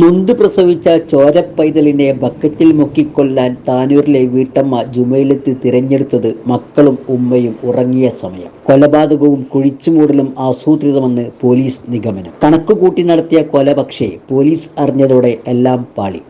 നൊന്ത് പ്രസവിച്ച ചോരപ്പൈതലിനെ ബക്കറ്റിൽ മുക്കിക്കൊല്ലാൻ താനൂരിലെ വീട്ടമ്മ ജുമയിലെത്തി തിരഞ്ഞെടുത്തത് മക്കളും ഉമ്മയും ഉറങ്ങിയ സമയം. കൊലപാതകവും കുഴിച്ചുമൂടലും ആസൂത്രിതമെന്ന് പോലീസ് നിഗമനം. കണക്കുകൂട്ടി നടത്തിയ കൊല പക്ഷേ പോലീസ് അറിഞ്ഞതോടെ എല്ലാം പാളി.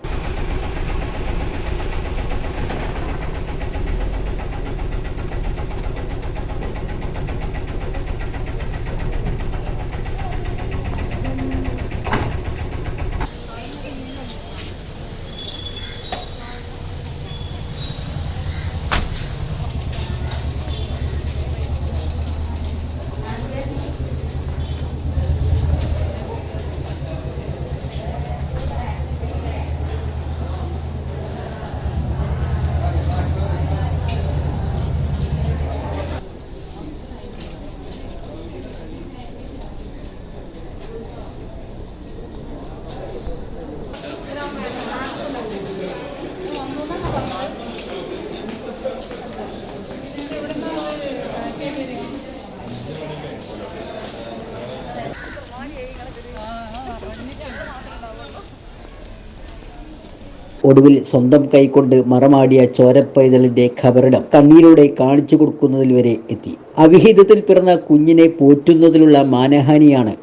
ഒടുവിൽ സ്വന്തം കൈകൊണ്ട് മറമാടിയ ചോരപ്പൈതലിന്റെ ഖബറിടം കണ്ണീരോടെ കാണിച്ചു കൊടുക്കുന്നതിൽ വരെ എത്തി. അവിഹിതത്തിൽ പിറന്ന കുഞ്ഞിനെ പോറ്റുന്നതിലുള്ള മാനഹാനിയാണ്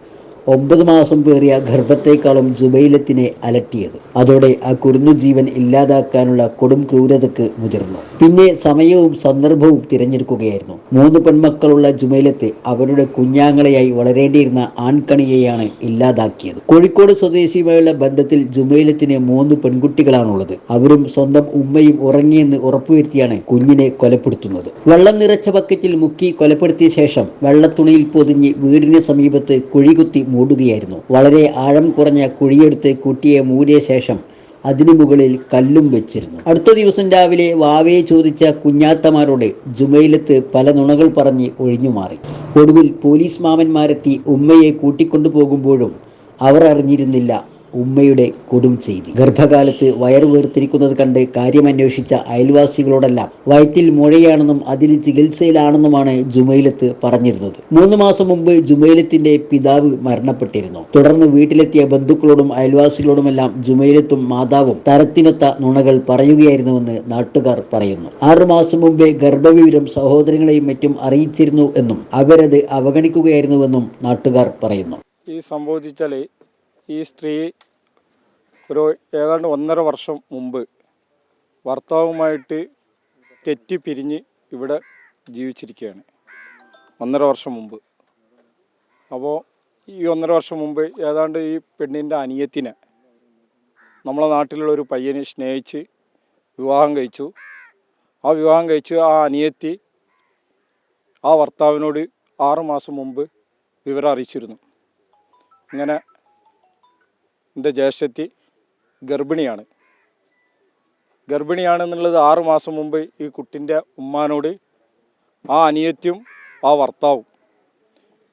ഒമ്പത് മാസം പേറിയ ഗർഭത്തേക്കാളും ജുബൈലത്തിനെ അലട്ടിയത്. അതോടെ ആ കുരുന്നു ജീവൻ ഇല്ലാതാക്കാനുള്ള കൊടും ക്രൂരതയ്ക്ക് മുതിർന്നു. പിന്നെ സമയവും സന്ദർഭവും തിരഞ്ഞെടുക്കുകയായിരുന്നു. മൂന്ന് പെൺമക്കളുള്ള ജുമൈലത്ത് അവരുടെ കുഞ്ഞാങ്ങളെയായി വളരേണ്ടിയിരുന്ന ആൺകണിയെയാണ് ഇല്ലാതാക്കിയത്. കോഴിക്കോട് സ്വദേശിയുമായുള്ള ബന്ധത്തിൽ ജുമൈലത്തിന് മൂന്ന് പെൺകുട്ടികളാണുള്ളത്. അവരും സ്വന്തം ഉമ്മയും ഉറങ്ങിയെന്ന് ഉറപ്പുവരുത്തിയാണ് കുഞ്ഞിനെ കൊലപ്പെടുത്തുന്നത്. വെള്ളം നിറച്ച ബക്കറ്റിൽ മുക്കി കൊലപ്പെടുത്തിയ ശേഷം വെള്ളത്തുണിയിൽ പൊതിഞ്ഞ് വീടിന് സമീപത്ത് കുഴികുത്തി മൂടുകയായിരുന്നു. വളരെ ആഴം കുറഞ്ഞ കുഴിയെടുത്ത് കുട്ടിയെ മൂടിയ ശേഷം അതിനു മുകളിൽ കല്ലും വെച്ചിരുന്നു. അടുത്ത ദിവസം രാവിലെ വാവയെ ചോദിച്ച കുഞ്ഞാത്തമാരോട് ജുമൈലത്ത് പല നുണകൾ പറഞ്ഞ് ഒഴിഞ്ഞു മാറി. ഒടുവിൽ പോലീസ് മാമന്മാരെത്തി ഉമ്മയെ കൂട്ടിക്കൊണ്ടു പോകുമ്പോഴും അവർ അറിഞ്ഞിരുന്നില്ല. ഉമ്മയുടെ കൊടും ചെയ്തി. ഗർഭകാലത്ത് വയറു വീർത്തിരിക്കുന്നത് കണ്ട് കാര്യമന്വേഷിച്ച അയൽവാസികളോടെല്ലാം വയറ്റിൽ മുഴയാണെന്നും അതിന് ചികിത്സയിലാണെന്നുമാണ് ജുമൈലത്ത് പറഞ്ഞിരുന്നത്. മൂന്ന് മാസം മുമ്പ് ജുമൈലത്തിന്റെ പിതാവ് മരണപ്പെട്ടിരുന്നു. തുടർന്ന് വീട്ടിലെത്തിയ ബന്ധുക്കളോടും അയൽവാസികളോടുമെല്ലാം ജുമൈലത്തും മാതാവും തരത്തിനൊത്ത നുണകൾ പറയുകയായിരുന്നുവെന്ന് നാട്ടുകാർ പറയുന്നു. ആറുമാസം മുമ്പേ ഗർഭവിവരം സഹോദരങ്ങളെയും മറ്റും അറിയിച്ചിരുന്നു എന്നും അവരത് അവഗണിക്കുകയായിരുന്നുവെന്നും നാട്ടുകാർ പറയുന്നു. ഈ സംഭവിച്ചാൽ ഈ സ്ത്രീ ഒരു ഏതാണ്ട് ഒന്നര വർഷം മുമ്പ് ഭർത്താവുമായിട്ട് തെറ്റി പിരിഞ്ഞ് ഇവിടെ ജീവിച്ചിരിക്കുകയാണ്. ഒന്നര വർഷം മുമ്പ്. അപ്പോൾ ഈ ഒന്നര വർഷം മുമ്പ് ഏതാണ്ട് ഈ പെണ്ണിന്റെ അനിയത്തിനെ നമ്മളെ നാട്ടിലുള്ള ഒരു പയ്യനെ സ്നേഹിച്ച് വിവാഹം കഴിച്ചു. ആ വിവാഹം കഴിച്ച് ആ അനിയത്തി ആ ഭർത്താവിനോട് ആറുമാസം മുമ്പ് വിവരം അറിയിച്ചിരുന്നു. ഇങ്ങനെ എന്റെ ജ്യേഷ്ഠത്തി ഗർഭിണിയാണ്. ഗർഭിണിയാണെന്നുള്ളത് ആറ് മാസം മുമ്പ് ഈ കുട്ടിന്റെ ഉമ്മാനോട് ആ അനിയത്തിയും ആ ഭർത്താവും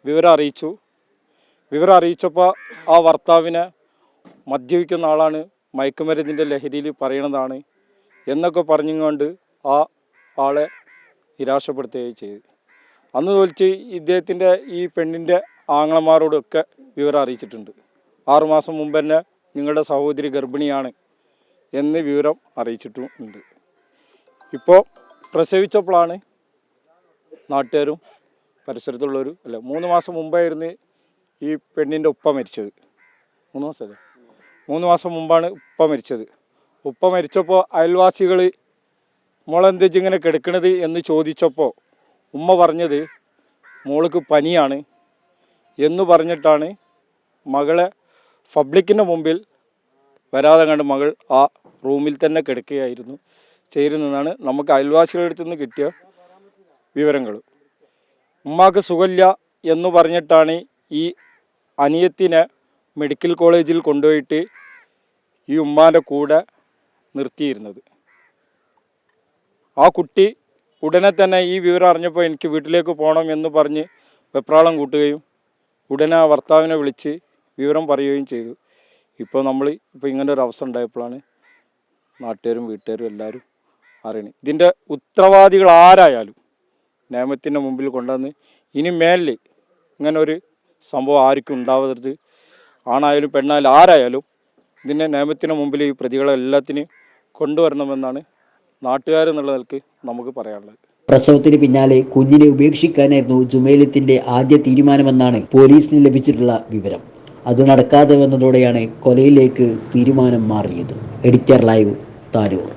വിവരം അറിയിച്ചു. വിവരം അറിയിച്ചപ്പോൾ ആ ഭർത്താവിനെ മദ്യപിക്കുന്ന ആളാണ് മയക്കുമരുന്നിന്റെ ലഹരിയിൽ പറയണതാണ് എന്നൊക്കെ പറഞ്ഞുകൊണ്ട് ആ ആളെ നിരാശപ്പെടുത്തുകയും ചെയ്തു. അന്ന് തോൽച്ച് ഇദ്ദേഹത്തിന്റെ ഈ പെണ്ണിന്റെ ആങ്ങളമാരോടൊക്കെ വിവരം അറിയിച്ചിട്ടുണ്ട്. ആറുമാസം മുമ്പ് തന്നെ നിങ്ങളുടെ സഹോദരി ഗർഭിണിയാണ് എന്ന് വിവരം അറിയിച്ചിട്ടും ഉണ്ട് ഇപ്പോൾ പ്രസവിച്ചപ്പോഴാണ് നാട്ടുകാരും പരിസരത്തുള്ളൊരു അല്ല മൂന്ന് മാസം മുമ്പായിരുന്നു ഈ പെണ്ണിന്റെ ഉപ്പ മരിച്ചത്. മൂന്ന് മാസമല്ലേ മൂന്ന് മാസം മുമ്പാണ് ഉപ്പ മരിച്ചത്. ഉപ്പ മരിച്ചപ്പോൾ അയൽവാസികൾ മോളെന്താ ഇങ്ങനെ കിടക്കണത് എന്ന് ചോദിച്ചപ്പോൾ ഉമ്മ പറഞ്ഞത് മോൾക്ക് പനിയാണ് എന്ന് പറഞ്ഞിട്ടാണ് മകളെ പബ്ലിക്കിന്റെ മുമ്പിൽ വരാതെ കണ്ട് മകൾ ആ റൂമിൽ തന്നെ കിടക്കുകയായിരുന്നു. ചേരുന്നതാണ് നമുക്ക് അയൽവാസികളുടെ അടുത്ത് നിന്ന് കിട്ടിയ വിവരങ്ങൾ ഉമ്മാക്ക് സുഖമില്ല എന്ന് പറഞ്ഞിട്ടാണ് ഈ അനിയത്തിനെ മെഡിക്കൽ കോളേജിൽ കൊണ്ടുപോയിട്ട് ഈ ഉമ്മാന്റെ കൂടെ നിർത്തിയിരുന്നത്. ആ കുട്ടി ഉടനെ തന്നെ ഈ വിവരം അറിഞ്ഞപ്പോൾ എനിക്ക് വീട്ടിലേക്ക് പോകണം എന്ന് പറഞ്ഞ് വെപ്രാളം കൂട്ടുകയും ഉടനെ ആ ഭർത്താവിനെ വിളിച്ച് വിവരം പറയുകയും ചെയ്തു. ഇപ്പോൾ നമ്മൾ ഇപ്പോൾ ഇങ്ങനെ ഒരു അവസ്ഥ ഉണ്ടായപ്പോഴാണ് നാട്ടുകാരും വീട്ടുകാരും എല്ലാവരും അറിയണത് ഇതിന്റെ ഉത്തരവാദികൾ ആരായാലും നിയമത്തിന്റെ മുമ്പിൽ കൊണ്ടുവന്ന് ഇനി മേലിൽ ഇങ്ങനെ ഒരു സംഭവം ആർക്കും ഉണ്ടാവരുത്. ആണായാലും പെണ്ണായാലും ആരായാലും ഇതിന്റെ നിയമത്തിന് മുമ്പിൽ ഈ പ്രതികളെ എല്ലാത്തിനും കൊണ്ടുവരണമെന്നാണ് നാട്ടുകാരെന്നുള്ള നിലയ്ക്ക് നമുക്ക് പറയാനുള്ളത്. പ്രസവത്തിന് പിന്നാലെ കുഞ്ഞിനെ ഉപേക്ഷിക്കാനായിരുന്നു ജുമേലത്തിന്റെ ആദ്യ തീരുമാനമെന്നാണ് പോലീസിന് ലഭിച്ചിട്ടുള്ള വിവരം. അത് നടക്കാതെ വന്നതോടെയാണ് കൊലയിലേക്ക് തീരുമാനം മാറിയത്. Editor live താരൂർ